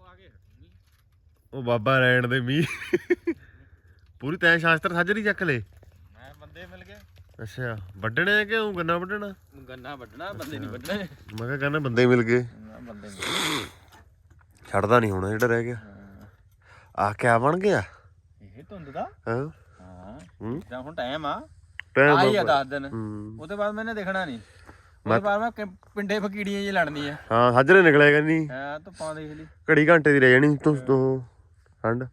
ਪਵਾ ਕੇ ਹਟੂਗੀ ਉਹ ਬਾਬਾ ਰੈਣ ਦੇ ਮੀਂਹ। ਪੂਰੀ ਤੈਂ ਸ਼ਾਸਤਰ ਸਾਜਰੀ ਚੱਕ ਲੇ। ਮੈਂ ਬੰਦੇ ਮਿਲ ਗਏ। ਅੱਛਾ ਵੱਢਣੇ ਆ ਕਿ ਉਹ ਗੰਨਾ ਵੱਢਣਾ? ਗੰਨਾ ਵੱਢਣਾ ਬੰਦੇ ਨਹੀਂ ਵੱਢਣੇ। ਮੈਂ ਕਿਹਾ ਕਹਿੰਦਾ ਬੰਦੇ ਮਿਲ ਗਏ। ਬੰਦੇ ਮਿਲ ਛੱਡਦਾ ਨਹੀਂ ਹੋਣਾ ਜਿਹੜਾ ਰਹਿ ਗਿਆ। ਆ ਕਿਆ ਬਣ ਗਿਆ? ਇਹ ਧੁੰਦ ਦਾ? ਹਾਂ। ਹਾਂ। ਹੁਣ ਟਾਈਮ ਆ। ਟਾਈਮ ਆ 10 ਦਿਨ। ਉਹਦੇ ਬਾਅਦ ਮੈਨੇ ਦੇਖਣਾ ਨਹੀਂ। ਉਹਦੇ ਬਾਅਦ ਮੈਂ ਪਿੰਡੇ ਫਕੀੜੀਆਂ ਜੀ ਲੜਨੀ ਆ। ਹਾਂ ਸਾਜਰੇ ਨਿਕਲਿਆ ਨਹੀਂ? ਹਾਂ ਧੁੱਪਾਂ ਦੇਖ ਲਈ। ਘੜੀ ਘੰਟੇ ਦੀ ਰਹਿ ਜਾਣੀ ਤੂੰ ਤੂੰ ਠੰਡ।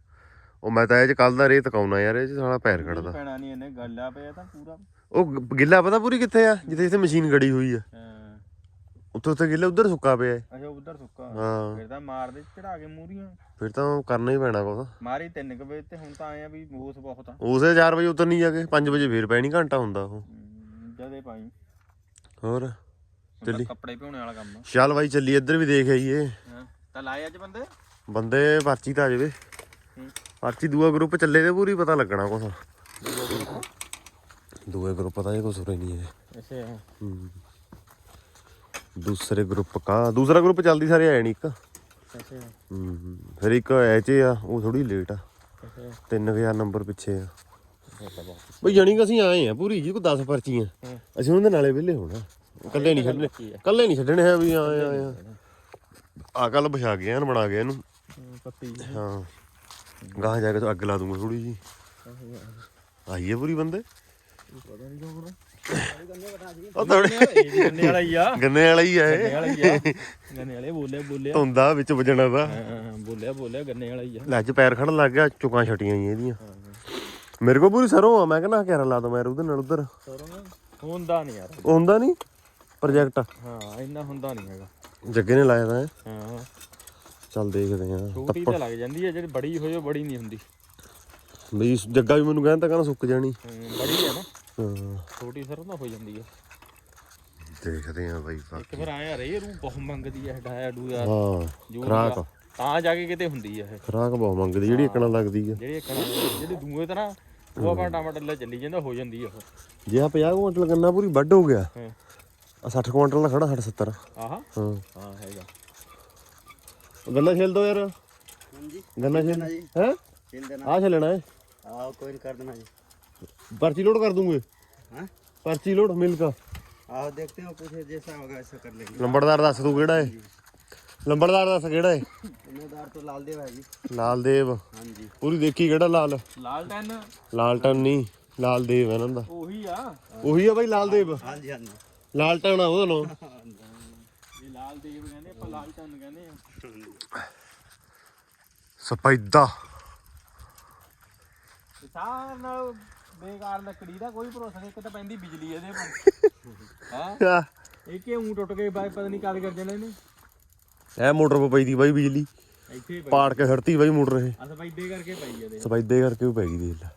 ਉਹ ਮੈਂ ਤਾਂ ਇਹ ਚ ਕੱਲ ਦਾ ਰੇ ਤਕਾਉਣਾ ਯਾਰ ਇਹ ਚ ਸਾਲਾ ਪੈਰ ਖੜਦਾ। ਪੈਣਾ ਨਹੀਂ ਇਹਨੇ ਗੱਲਾ ਪਿਆ ਤਾਂ ਪੂਰਾ। ਉਹ ਗਿੱਲਾ ਪਤਾ ਪੂਰੀ ਕਿੱਥੇ ਆ? ਜਿੱਥੇ ਜਿੱਥੇ ਮਸ਼ੀਨ ਗੜੀ ਹੋਈ ਆ। ਹਾਂ। ਉੱਥੇ ਉੱਥੇ ਗਿੱਲਾ ਉਧਰ ਸੁੱਕਾ ਪਿਆ। ਅੱਛਾ ਉਧਰ ਸੁੱਕਾ। ਹਾਂ। ਫਿਰ ਤਾਂ ਮਾਰਦੇ ਚੜਾ ਕੇ ਮੂਰੀਆਂ ਫਿਰ ਤਾਂ ਕਰਨਾ ਹੀ ਪੈਣਾ ਕੁਛ। ਮਾਰੀ 3 ਵਜੇ ਤੇ ਹੁਣ ਤਾਂ ਆਏ ਆ ਵੀ ਮੋਸ ਬਹੁਤ ਆ। ਉਸੇ 4 ਵਜੇ ਉਤਰ ਨਹੀਂ ਜਾ ਕੇ 5 ਵਜੇ ਫੇਰ ਪੈਣੀ ਘੰਟਾ ਹੁੰਦਾ ਉਹ। ਜਦੇ ਪਾਈ ਹੋਰ ਚੱਲੀ। ਕੱਪੜੇ ਭਿਉਣੇ ਵਾਲਾ ਕੰਮ ਚੱਲ ਬਾਈ ਚੱਲੀ ਇੱਧਰ ਵੀ ਦੇਖ ਆਈਏ। ਤਾਂ ਲਾਏ ਅੱਜ ਬੰਦੇ? ਬੰਦੇ ਪਰਚੀ ਤਾਂ ਆ ਜਾਵੇ। ਪਰਚੀ ਦੂਆ ਗਰੁੱਪ ਚੱਲੇ ਤੇ ਪੂਰੀ ਪਤਾ ਲੱਗਣਾ ਕੁਛ। ਦੂਏ ਗਰੁੱਪ ਦਾ ਇਹ ਕੁਛ ਹੋ ਨਹੀਂ ਹੈ। ਅੱਛਾ। ਦੂਸਰੇ ਗਰੁੱਪ ਕਾ ਦੂਸਰਾ ਗਰੁੱਪ ਚੱਲਦੀ ਸਾਰੇ ਆਏ ਨਹੀਂ ਇੱਕ। ਅੱਛਾ ਹੂੰ। ਫਿਰ ਇੱਕ ਐ ਚ ਆ ਉਹ ਥੋੜੀ ਲੇਟ ਆ। ਅੱਛਾ। 3000 ਨੰਬਰ ਪਿੱਛੇ ਆ। ਬਈ ਜਾਣੀ ਕਿ ਅਸੀਂ ਆਏ ਆ ਪੂਰੀ ਜੀ ਕੋ 10 ਪਰਚੀਆਂ। ਅਸੀਂ ਉਹਨਾਂ ਦੇ ਨਾਲੇ ਵਿਹਲੇ ਹੋਣਾ। ਇਕੱਲੇ ਨਹੀਂ ਛੱਡਣੇ ਇਕੱਲੇ ਨਹੀਂ ਛੱਡਣੇ ਹੈ ਵੀ ਆਏ ਆਏ ਆ ਆ ਕੱਲ ਵਿਛਾ ਗਿਆ ਇਹਨੂੰ ਬਣਾ ਗਿਆ ਇਹਨੂੰ। ਪੱਤੀ ਹਾਂ। ਗਾਹ ਜਾ ਕੇ ਤਾਂ ਅੱਗ ਲਾ ਦੂੰਗਾ ਥੋੜੀ ਜੀ ਆਈਏ ਪੂਰੀ ਬੰਦੇ? ਪਤਾ ਨਹੀਂ ਕੌਣ ਉਹ ਥੋੜੇ ਗੰਨੇ ਵਾਲਾ ਹੀ ਆ। ਗੰਨੇ ਵਾਲਾ ਹੀ ਆ ਗੰਨੇ ਵਾਲਾ ਵਾਲੇ ਬੋਲਿਆ ਬੋਲਿਆ। ਧੁੰਦਾ ਵਿੱਚ ਵਜਣਾ ਦਾ। ਹਾਂ ਬੋਲਿਆ ਬੋਲਿਆ ਗੰਨੇ ਵਾਲਾ ਹੀ ਆ। ਲੱਜ ਪੈਰ ਖੜਨ ਲੱਗ ਗਿਆ ਚੁਕਾਂ ਛਟੀਆਂ ਹੀ ਇਹਦੀਆਂ। ਮੇਰੇ ਕੋਲ ਪੂਰੀ ਸਰੋਂ ਆ ਮੈਂ ਕਹਿੰਦਾ ਕਿਹੜਾ ਲਾ ਦੋ ਮੈਂ ਉਹਦੇ ਨਾਲ ਉਧਰ। ਸਰੋਂ? ਹੁੰਦਾ ਨਹੀਂ ਯਾਰ। ਉਹ ਹੁੰਦਾ ਨਹੀਂ ਪ੍ਰੋਜੈਕਟ ਹਾਂ ਇੰਨਾ ਹੁੰਦਾ ਨਹੀਂ ਹੈਗਾ। ਜੱਗੇ ਨੇ ਲਾਇਆ ਤਾਂ। ਹਾਂ। ਚੱਲ ਦੇਖਦੇ ਆ ਛੋਟੀ ਤਾਂ ਲੱਗ ਜਾਂਦੀ ਹੈ ਜਿਹੜੀ ਬੜੀ ਉਹ ਬੜੀ ਨਹੀਂ ਹੁੰਦੀ। ਬਈ ਜੱਗਾ ਵੀ ਮੈਨੂੰ ਕਹਿੰਦਾ ਕਹਿੰਦਾ ਸੁੱਕ ਜਾਣੀ। ਬੜੀ ਹੈ ਨਾ। ਹਾਂ। ਛੋਟੀ ਸਰੋਂ ਤਾਂ ਹੋ ਜਾਂਦੀ ਹੈ ਦੇਖਦੇ ਆ ਬਾਈ ਇੱਕ ਬਾਕੀ ਫਿਰ ਆਇਆ ਰੇ ਰੂ ਬਹੁਤ ਮੰਗਦੀ ਹੈ ਡਾਇਆ ਡੂ ਯਾਰ ਹਾਂ ਜੂਨ ਖਰਾਕ। ਦਾ। ਤਾਂ ਜਾ ਕੇ ਕਿਤੇ ਹੁੰਦੀ ਹੈ ਇਹ ਖਰਾਕ ਬਹੁਤ ਮੰਗਦੀ ਜਿਹੜੀ ਇਕਣਾ ਲੱਗਦੀ ਆ ਜਿਹੜੀ ਇੱਕ ਜਿਹੜੀ ਦੂਏ ਤਰ੍ਹਾਂ ਉਹ ਆਪਾਂ ਟਮਾਟਰ ਲੈ ਚੱਲੀ ਜਾਂਦਾ ਹੋ ਜਾਂਦੀ ਆ ਉਹ ਜੇ ਆ 50 ਕੁਇੰਟਲ ਗੰਨਾ ਪੂਰੀ ਵੱਢ ਹੋ ਗਿਆ ਹਾਂ ਆ 60 ਕੁਇੰਟਲ ਦਾ ਖੜਾ 60 70 ਆਹ ਹਾਂ ਹਾਂ ਹੈਗਾ ਗੰਨਾ ਛਿਲ ਦੋ ਯਾਰ ਹਾਂਜੀ ਗੰਨਾ ਛਿਲ ਹੈ ਛਿਲ ਦੇਣਾ ਆ ਛਿਲਣਾ ਹੈ आओ कोई नहीं कर देना जी ਪਰਚੀ ਲੋਡ ਕਰ ਦੂੰਗੇ हाँ ਪਰਚੀ ਲੋਡ ਮਿਲ ਕਾ आओ देखते हो कुछ जैसा होगा ऐसा कर लेंगे ਲੰਬੜਦਾਰ ਦੱਸ ਤੂੰ ਕਿਹੜਾ ਹੈ ਲੰਬੜਦਾਰ ਦੱਸ ਕਿਹੜਾ ਏ? ਜ਼ਿੰਮੇਦਾਰ ਤੋਂ ਲਾਲਦੇਵ ਹੈ ਜੀ। ਲਾਲਦੇਵ। ਹਾਂਜੀ। ਪੂਰੀ ਦੇਖੀ ਕਿਹੜਾ ਲਾਲ? ਲਾਲਟਨ ਲਾਲਟਨ ਨਹੀਂ ਲਾਲਦੇਵ ਹੈ ਇਹਨਾਂ ਦਾ ਉਹੀ ਆ। ਉਹੀ ਆ ਬਾਈ ਲਾਲਦੇਵ? ਹਾਂਜੀ ਹਾਂਜੀ। ਲਾਲਟਨ ਆ ਉਹਦਾ ਨਾਮ। ਇਹ ਲਾਲਦੇਵ ਕਹਿੰਦੇ ਆਪਾਂ ਲਾਲਟਨ ਕਹਿੰਦੇ ਆ। ਸਪੈਦਾ ਤੇ ਸਾਰ ਨਾਲ ਬੇਕਾਰ ਲੱਕੜੀ ਦਾ ਕੋਈ ਭਰੋਸਾ ਨਹੀਂ ਇੱਕ ਤਾਂ ਪੈਂਦੀ ਬਿਜਲੀ ਇਹਦੇ ਪਰ ਹੈ? ਇਹ ਕਿ ਉਂ ਟੁੱਟ ਕੇ ਬਾਈ ਪਤਾ ਨਹੀਂ ਕਦ ਕਰ ਜਾਣਾ ਇਹਨੇ। ਇਹ ਮੋਟਰ ਪੇ ਪਈ ਦੀ ਬਾਈ ਬਿਜਲੀ। ਇੱਥੇ ਹੀ ਪਾੜ ਕੇ ਹੜਤੀ ਬਾਈ ਮੋਟਰ ਇਹ। ਸਫੈਦੇ ਕਰਕੇ ਪਈ ਸਪੈਦੇ ਕਰਕੇ ਉਹ ਪੈ ਗਈ ਦੇਖ ਲੈ।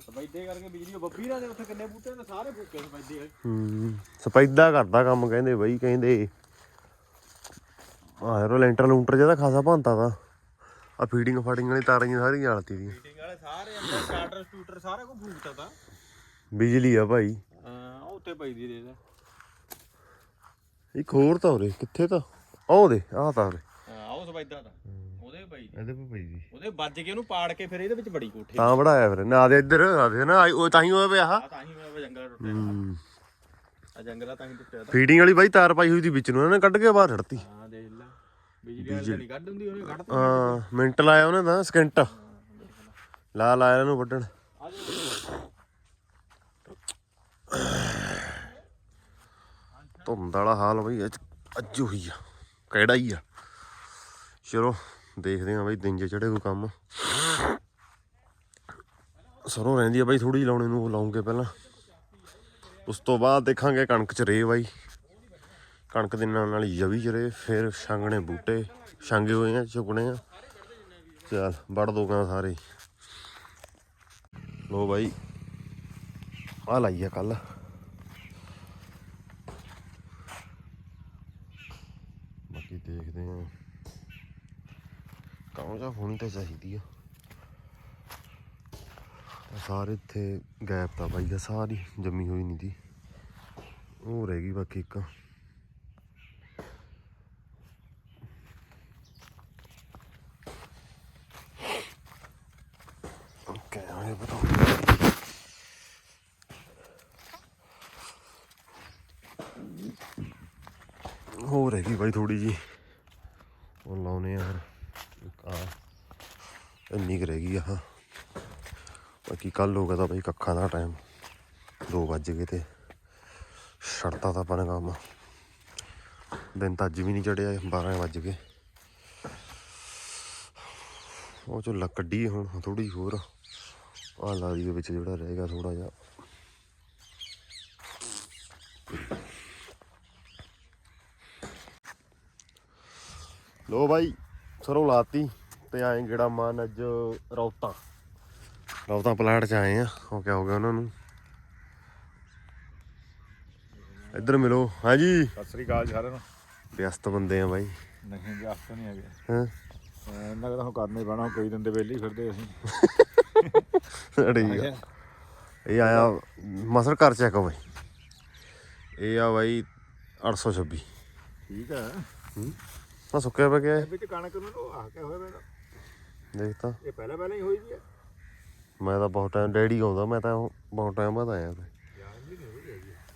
ਸਫੈਦੇ ਕਰਕੇ ਬਿਜਲੀ ਉਹ ਬੱਬੀ ਨਾਲ ਦੇ ਉੱਥੇ ਕਿੰਨੇ ਬੂਟੇ ਨੇ ਸਾਰੇ ਫੂਕੇ ਸਫੈਦੇ ਹੂੰ ਸਪੈਦਾ ਕਰਦਾ ਕੰਮ ਕਹਿੰਦੇ ਬਾਈ ਕਹਿੰਦੇ ਆ ਯਾਰੋ ਲੈਂਟਰ ਲੂੰਟਰ ਜਿਹਦਾ ਖਾਸਾ ਭੰਤਾ ਦਾ ਆ ਫੀਡਿੰਗ ਫਾਡਿੰਗ ਵਾਲੀ ਤਾਰਾਂ ਸਾਰੀਆਂ ਜਾਲਤੀ ਦੀ ਮੀਟਿੰਗ ਵਾਲੇ ਸਾਰੇ ਅੰਦਰ ਸਟਾਰਟਰ ਸਟੂਟਰ ਸਾਰਾ ਕੁਝ ਫੂਕਤਾ ਤਾ। ਬਿਜਲੀ ਆ ਭਾਈ। ਹਾਂ ਉਹ ਉੱਤੇ ਪਈ ਦੀ ਦੇ ਇੱਕ ਹੋਰ ਤਾਂ ਉਰੇ ਕਿੱਥੇ ਤਾਂ? ਆਹ ਦੇ ਆਹ ਤਾਂ ਉਰੇ ਹਾਂ ਉਹ ਸਫੈਦਾ ਦਾ ਉਹਦੇ ਪਈ ਦੀ। ਇਹਦੇ ਪੇ ਪਈ ਦੀ। ਉਹਦੇ ਵੱਜ ਕੇ ਉਹਨੂੰ ਪਾੜ ਕੇ ਫਿਰ ਇਹਦੇ ਵਿੱਚ ਬੜੀ ਕੋਠੀ ਤਾਂ ਬੜਾਇਆ ਫਿਰ ਨਾ ਦੇ ਇੱਧਰ ਆ ਦੇ ਨਾ ਉਹ ਤਾਂ ਹੀ ਹੋਇਆ ਪਿਆ ਆਹ। ਆ ਤਾਂ ਹੀ ਮੈਂ ਜੰਗਲ ਟੁੱਟਿਆ ਹੂੰ। ਆ ਜੰਗਲਾ ਤਾਂ ਹੀ ਟੁੱਟਿਆ ਤਾ। ਫੀਡਿੰਗ ਵਾਲੀ ਬਾਈ ਤਾਰ ਪਾਈ ਹੋਈ ਦੀ ਵਿੱਚ ਨੂੰ ਉਹਨਾਂ ਨੇ ਕੱਢ ਕੇ ਬਾਹਰ ਛੱਡਤੀ। ਹਾਂ ਦੇਖ ਲੈ। ਬਿਜਲੀ ਵਾਲੀ ਤਾਂ ਨਹੀਂ ਕੱਢ ਹੁੰਦੀ ਉਹਨੇ ਕੱਢ ਤਾ ਹਾਂ ਮਿੰਟ ਲਾਇਆ ਉਹਨੇ ਤਾਂ ਸਕਿੰਟ। ਲਾ ਲਾਇਆ ਇਹਨੂੰ ਵੱਢਣ। ਆ ਜਾ। ਧੁੰਦ ਵਾਲਾ ਹਾਲ ਬਈ ਅੱਜ ਅੱਜ ਹੋਈ ਆ। ਕਿਹੜਾ ਹੀ ਆ। ਚਲੋ, ਦੇਖਦੇ ਆ ਬਾਈ, ਦਿਨ ਜੇ ਚੜੇ ਕੋਈ ਕੰਮ। ਸਰੋਂ ਰਹਿੰਦੀ ਆ ਬਾਈ ਥੋੜੀ ਜਿਹੀ ਲਾਉਣੇ ਨੂੰ ਉਹ ਲਾਉਂਗੇ ਪਹਿਲਾਂ। ਉਸ ਤੋਂ ਬਾਅਦ ਦੇਖਾਂਗੇ ਕਣਕ ਚ ਰੇ ਬਾਈ। ਕਣਕ ਦੇ ਨਾਲ ਨਾਲ ਜਵੀ ਚ ਰੇ ਫਿਰ ਛਾਂਗਣੇ ਬੂਟੇ। ਛਾਂਗੇ ਹੋਏ ਆ, ਚੁਗਣੇ ਆ। ਚੱਲ ਵੜ ਦੋ ਕਾਂ ਸਾਰੇ। ਲੋ ਬਾਈ ਆ ਲਾਈ ਆ ਕੱਲ ਬਾਕੀ ਦੇਖਦੇ ਆ ਕਾਹ ਹੋਣੀ ਤਾਂ ਚਾਹੀਦੀ ਆ। ਸਾਰੇ ਇੱਥੇ ਗੈਪ ਤਾਂ ਬਾਈ ਆ ਸਾਰੀ ਜੰਮੀ ਹੋਈ ਨਹੀਂ ਦੀ। ਉਹ ਰਹਿ ਗਈ ਬਾਕੀ ਇੱਕ ਇਹ ਪਤਾ ਹੋ ਰਹੀ ਬਾਈ ਥੋੜੀ ਜੀ ਉਹ ਲਾਉਨੇ ਆ ਫਿਰ ਇੱਕ ਆ ਇੰਨੀ ਕੁ ਰਹਿ ਗਈ ਆ ਬਾਕੀ ਕੱਲ ਹੋ ਗਿਆ ਤਾਂ ਬਾਈ ਕੱਖਾਂ ਦਾ ਟਾਈਮ 2 ਵੱਜ ਗਏ ਤੇ ਛੱਡਤਾ ਤਾਂ ਆਪਾਂ ਕੰਮ ਦਿਨ ਤਾਂ ਅੱਜ ਵੀ ਨਹੀਂ ਚੜਿਆ 12 ਵੱਜ ਗਏ। ਉਹ ਚੋ ਲੱਕੜੀ ਹੁਣ ਥੋੜੀ ਹੋਰ। ਆ ਲਾਦੀ ਦੇ ਵਿੱਚ ਜਿਹੜਾ ਰਹੇਗਾ ਥੋੜਾ ਜਿਹਾ। ਲੋ ਬਾਈ, ਸਰੋਂ ਲਾਤੀ ਤੇ ਆਏ ਗੇੜਾ ਮਾਨ ਅੱਜ ਰੌਤਾ। ਰੌਤਾ ਪਲਾਟ ਚ ਆਏ ਆ। ਉਹ ਕਿਆ ਹੋ ਗਿਆ ਉਹਨਾਂ ਨੂੰ? ਇੱਧਰ ਮਿਲੋ। ਹਾਂਜੀ। ਸਤਿ ਸ੍ਰੀ ਅਕਾਲ ਸਾਰਿਆਂ ਨੂੰ। ਵਿਅਸਤ ਬੰਦੇ ਆ ਬਾਈ। ਨਹੀਂ ਜੀ ਆਸਤ ਨਹੀਂ ਹੈਗੇ। ਹਾਂ? ਇਹਨਾਂ ਦਾ ਹੁਣ ਕਰਨਾ ਹੀ ਪੈਣਾ ਕਈ ਦਿਨ ਦੇ ਵੇਲੇ ਹੀ ਫਿਰਦੇ ਅਸੀਂ। ਠੀਕ ਆ। ਇਹ ਆਇਆ ਮਸਲ ਘਰ ਚੈੱਕ ਬਾਈ। ਇਹ ਆ ਬਾਈ 826 ਠੀਕ ਹੈ। ਆ ਸੁੱਕਿਆ ਪਿਆ ਗਿਆ ਵਿੱਚ ਕਣਕ ਨੂੰ ਆ ਕੇ ਹੋਇਆ ਮੇਰਾ ਦੇਖ ਤਾਂ। ਇਹ ਪਹਿਲਾਂ ਪਹਿਲਾਂ ਹੀ ਹੋਈ ਵੀ ਹੈ ਮੈਂ ਤਾਂ ਬਹੁਤ ਟਾਈਮ ਡੈਡੀ ਆਉਂਦਾ, ਮੈਂ ਤਾਂ ਬਹੁਤ ਟਾਈਮ ਬਾਅਦ ਆਇਆ ਤੇ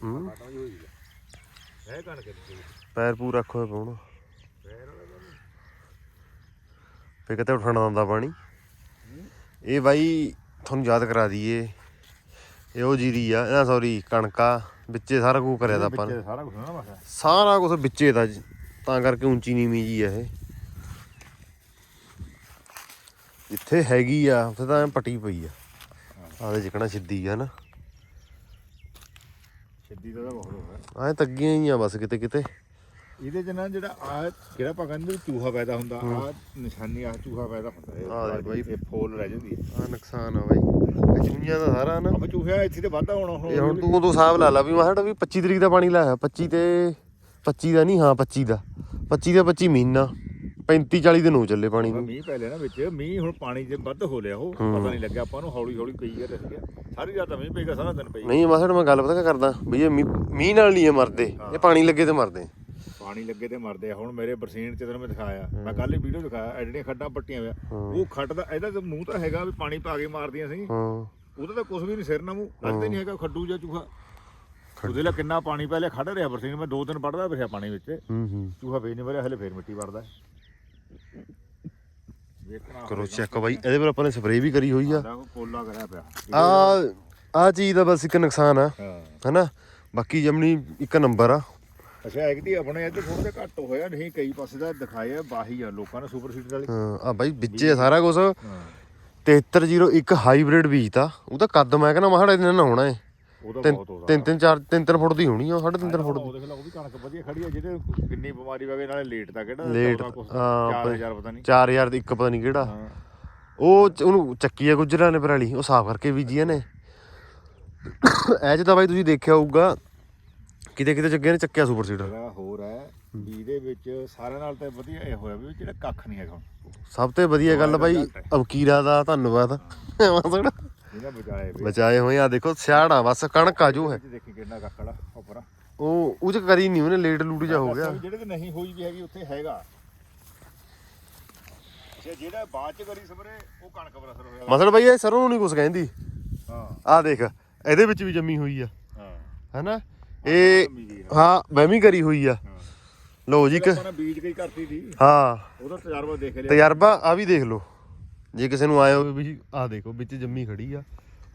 ਹੂੰ? ਇਹ ਕਣਕ ਦੀ ਪੈਰ ਪੂਰ ਰੱਖੋ ਪਾਉਣ ਫੇਰ ਫੇ ਕਿਤੇ ਉਠਣਾ ਆਉਂਦਾ ਪਾਣੀ। ਇਹ ਬਾਈ ਤੁਹਾਨੂੰ ਯਾਦ ਕਰਾ ਦਈਏ, ਇਹ ਉਹ ਜੀਰੀ ਆ ਨਾ ਸੌਰੀ ਕਣਕਾ, ਵਿੱਚੇ ਸਾਰਾ ਕੁਝ ਕਰਿਆ ਤਾਂ ਆਪਾਂ ਨੇ। ਸਾਰਾ ਕੁਝ ਨਾ ਮਸਾ ਸਾਰਾ ਕੁਝ ਵਿੱਚੇ ਦਾ ਜੀ। ਤਾਂ ਕਰਕੇ ਉੱਚੀ ਨੀਵੀਂ ਜੀ ਆ ਇਹ। ਜਿੱਥੇ ਹੈਗੀ ਆ, ਉੱਥੇ ਤਾਂ ਐਂ ਪੱਟੀ ਪਈ ਆ। ਆਦੇ ਜਿਕਣਾ ਸਿੱਧੀ ਆ ਨਾ। ਸਿੱਧੀ ਦਾ ਤਾਂ ਬਹੁਤ ਹੋਇਆ ਐ ਤੱਗੀਆਂ ਹੀ ਆ ਬਸ ਕਿਤੇ ਕਿਤੇ। ਇਹਦੇ ਚ ਨਾ ਜਿਹੜਾ ਆ ਕਿਹੜਾ ਕਹਿੰਦੇ ਵੀ ਚੂਹਾ ਪੈਦਾ ਹੁੰਦਾ ਆ ਨਿਸ਼ਾਨੀ ਆ ਚੂਹਾ ਪੈਦਾ ਹੁੰਦਾ। ਆਹ ਦੇਖ ਬਾਈ। ਇਹ ਫੋਲ ਰਹਿ ਜਾਂਦੀ ਹੈ ਆ ਨੁਕਸਾਨ ਆ ਬਾਈ। ਜੂਈਆਂ ਦਾ ਸਾਰਾ ਨਾ। ਅਬ ਚੂਹਾ ਇੱਥੇ ਤੇ ਵਾਧਾ ਹੋਣਾ ਇਹ ਹੁਣ ਤੂੰ ਤੂੰ ਹਿਸਾਬ ਲਾ ਲਾ ਵੀ ਮਾਸੜ ਵੀ 25 ਤਰੀਕ ਦਾ ਪਾਣੀ ਲਾਇਆ। 25 ਤੇ 25 ਦਾ ਨਹੀਂ ਹਾਂ 25 ਦਾ। 25 ਦਾ 25 ਮਹੀਨਾ। 35 40 ਦਿਨ ਹੋ ਚੱਲੇ ਪਾਣੀ ਨੂੰ। ਮੀਂਹ ਪੈ ਲਿਆ ਨਾ ਵਿੱਚ ਮੀਂਹ ਹੁਣ ਪਾਣੀ ਜੇ ਵੱਧ ਹੋ ਲਿਆ ਉਹ ਪਤਾ ਨਹੀਂ ਲੱਗਿਆ ਆਪਾਂ ਨੂੰ ਹੌਲੀ ਹੌਲੀ ਪਈ ਗਿਆ। ਰਿਹਾ ਸਾਰੀ ਰਾਤ ਮੀਂਹ ਪਏਗਾ ਸਾਰਾ ਦਿਨ ਪਈ। ਨਹੀਂ ਮਾਸੜ ਮੈਂ ਗੱਲ ਪਤਾ ਕੀ ਕਰਦਾ? ਵੀ ਇਹ ਮੀਂਹ ਮੀਂਹ ਨਾਲ ਨਹੀਂ ਇਹ ਮਰਦੇ। ਇਹ ਪਾਣੀ ਲੱਗੇ ਤੇ ਮਰਦੇ। ਪਾਣੀ ਲੱਗੇ ਤੇ ਮਰਦੇ ਆ। ਹੁਣ ਮੇਰੇ ਬਰਸੀਨ ਚ ਤੈਨੂੰ ਮੈਂ ਦਿਖਾਇਆ। ਮੈਂ ਕੱਲ ਹੀ ਵੀਡੀਓ ਦਿਖਾਇਆ ਐਡੀਆਂ ਖੱਡਾਂ ਪੱਟੀਆਂ ਹੋਇਆ ਉਹ ਖੱਡ ਦਾ ਇਹਦਾ ਤਾਂ ਮੂੰਹ ਤਾਂ ਹੈਗਾ ਵੀ ਪਾਣੀ ਪਾ ਕੇ ਮਾਰਦੀਆਂ ਸੀ। ਹਾਂ। ਉਹਦਾ ਤਾਂ ਕੁਝ ਵੀ ਨਹੀਂ ਸਿਰ ਨਾ ਮੂੰਹ ਲੱਗਦਾ ਨਹੀਂ ਹੈਗਾ ਖੱਡੂ ਜਾਂ ਚੂਹਾ। ਉਹਦੇ ਲਈ ਕਿੰਨਾ ਪਾਣੀ ਪਹਿਲੇ ਖੜ ਰਿਹਾ ਬਰਸੀਨ। ਮੈਂ ਦੋ ਦਿਨ ਪੜਦਾ ਰਿਹਾ ਪਾਣੀ ਵਿੱਚ। ਹੂੰ ਹੂੰ। ਚੂਹਾ ਵੇਚ ਨਹੀਂ ਵਰਿਆ ਹਲੇ ਫੇਰ ਮਿੱਟੀ ਵੜਦਾ। ਕਰੋ ਚੈੱਕ ਬਾਈ ਇਹਦੇ ਪਰ ਆਪਾਂ ਨੇ ਸਪਰੇਅ ਵੀ ਕਰੀ ਹੋਈ ਆ। ਦਾ ਪੋਲਾ ਕਰਿਆ ਪਿਆ। ਆ ਆ ਚੀਜ਼ ਦਾ ਬਸ ਇੱਕ ਨੁਕਸਾਨ ਆ ਹਨਾ? ਬਾਕੀ ਜਮਣੀ ਇੱਕ ਨੰਬਰ ਆ। ਅੱਛਾ ਐਗਦੀ ਆਪਣੇ ਇੱਧਰ ਥੋੜਾ ਜਿਹਾ ਘੱਟ ਹੋਇਆ ਨਹੀਂ ਕਈ ਪਾਸੇ ਦਾ ਦਿਖਾਇਆ ਬਾਹੀ ਆ ਲੋਕਾਂ ਨੇ ਸੁਪਰ ਸੀਡਰ ਵਾਲੀ। ਹਾਂ, ਆ ਬਾਈ ਵਿੱਚੇ ਸਾਰਾ ਕੁਝ ਹਾਂ। 7301 ਹਾਈਬ੍ਰਿਡ ਬੀਜ ਤਾਂ ਉਹਦਾ ਕੱਦ ਮੈਂ ਕਹਿੰਦਾ ਮਹਾੜਾ ਇਹਨਾਂ ਨਾ ਹੋਣਾ ਏ। ਉਹਦਾ ਤਿੰਨ ਬਹੁਤ ਤਿੰਨ ਤਿੰਨ ਚਾਰ ਤਿੰਨ ਤਿੰਨ ਫੁੱਟ ਦੀ ਹੋਣੀ ਆ ਸਾਢੇ ਤਿੰਨ ਤਿੰਨ ਫੁੱਟ ਦੀ। ਉਹ ਦੇਖ ਲਾ ਉਹ ਵੀ ਕਣਕ ਵਧੀਆ ਖੜੀ ਆ ਜਿਹਦੇ ਕਿੰਨੀ ਬਿਮਾਰੀ ਵਗੇ ਨਾਲੇ ਲੇਟ ਦਾ ਕਿਹੜਾ ਲੇਟ, 14 ਕੁਛ, ਹਾਂ, 4000 ਪਤਾ ਨਹੀਂ 4000 ਦੀ ਇੱਕ ਪਤਾ ਨਹੀਂ ਕਿਹੜਾ। ਉਹ ਉਹਨੂੰ ਚੱਕੀ ਆ ਗੁਜਰਾਂ ਨੇ ਪਰਾਲੀ ਉਹ ਸਾਫ਼ ਕਰਕੇ ਬੀਜੀਆਂ ਨੇ ਐ ਚ ਤਾਂ ਬਾਈ ਤੁਸੀਂ ਦੇਖਿਆ ਹੋਊਗਾ ਕਿਤੇ ਕਿਤੇ ਜੱਗੇ ਨੇ ਚੱਕਿਆ ਸੁਪਰ ਸੀਡਰ। ਹੋਰ ਹੈ ਇਹਦੇ ਵਿੱਚ ਸਾਰਿਆਂ ਨਾਲ ਤਾਂ ਵਧੀਆ ਇਹ ਹੋਇਆ ਵੀ ਜਿਹੜਾ ਕੱਖ ਨਹੀਂ ਹੈਗਾ ਹੁਣ। ਸਭ ਤੋਂ ਵਧੀਆ ਗੱਲ ਬਾਈ ਅਬਕੀਰਾ ਦਾ ਧੰਨਵਾਦ। ਮਾਸੜ ਬਚਾਏ ਵੀ। ਬਚਾਏ ਹੋਏ ਆ ਦੇਖੋ ਸਿਆੜਾ ਬਸ ਕਣਕ ਆ ਜੋ ਹੈ ਵਿੱਚ ਦੇਖੀ ਕਿੰਨਾ ਕੱਕੜਾ ਉੱਪਰ। ਉਹ ਉਹ ਚ ਕਰੀ ਨਹੀਂ ਉਹਨੇ ਲੇਟ ਲੂਟ ਜਾ ਹੋ ਗਿਆ। ਜਿਹੜੇ ਤੇ ਨਹੀਂ ਹੋਈ ਵੀ ਹੈਗੀ ਉੱਥੇ ਹੈਗਾ। ਜੇ ਜਿਹੜਾ ਬਾਅਦ ਚ ਕਰੀ ਸਪਰੇ ਉਹ ਕਣਕ ਬਰਸਰ ਹੋਇਆ। ਮਸਲ ਬਾਈ ਇਹ ਸਰੋਂ ਨੂੰ ਨਹੀਂ ਕੁਛ ਕਹਿੰਦੀ। ਹਾਂ। ਆਹ ਦੇਖ ਇਹਦੇ ਵਿੱਚ ਵੀ ਜੰਮੀ ਹੋਈ ਆ। ਹਾਂ। ਹੈਨਾ? ਇਹ ਹਾਂ ਮੈਂ ਵੀ ਕਰੀ ਹੋਈ ਆ। ਲਓ ਜੀ ਇੱਕ ਬੀਜ ਕਈ ਕਰਤੀ ਸੀ ਹਾਂ। ਉਹਦਾ ਤਜਰਬਾ ਦੇਖ ਲਿਆ। ਤਜਰਬਾ ਆ ਵੀ ਦੇਖ ਲਓ। ਜੇ ਕਿਸੇ ਨੂੰ ਆਏ ਹੋਵੇ ਵੀ ਆਹ ਦੇਖੋ ਵਿੱਚ ਜੰਮੀ ਖੜੀ ਆ।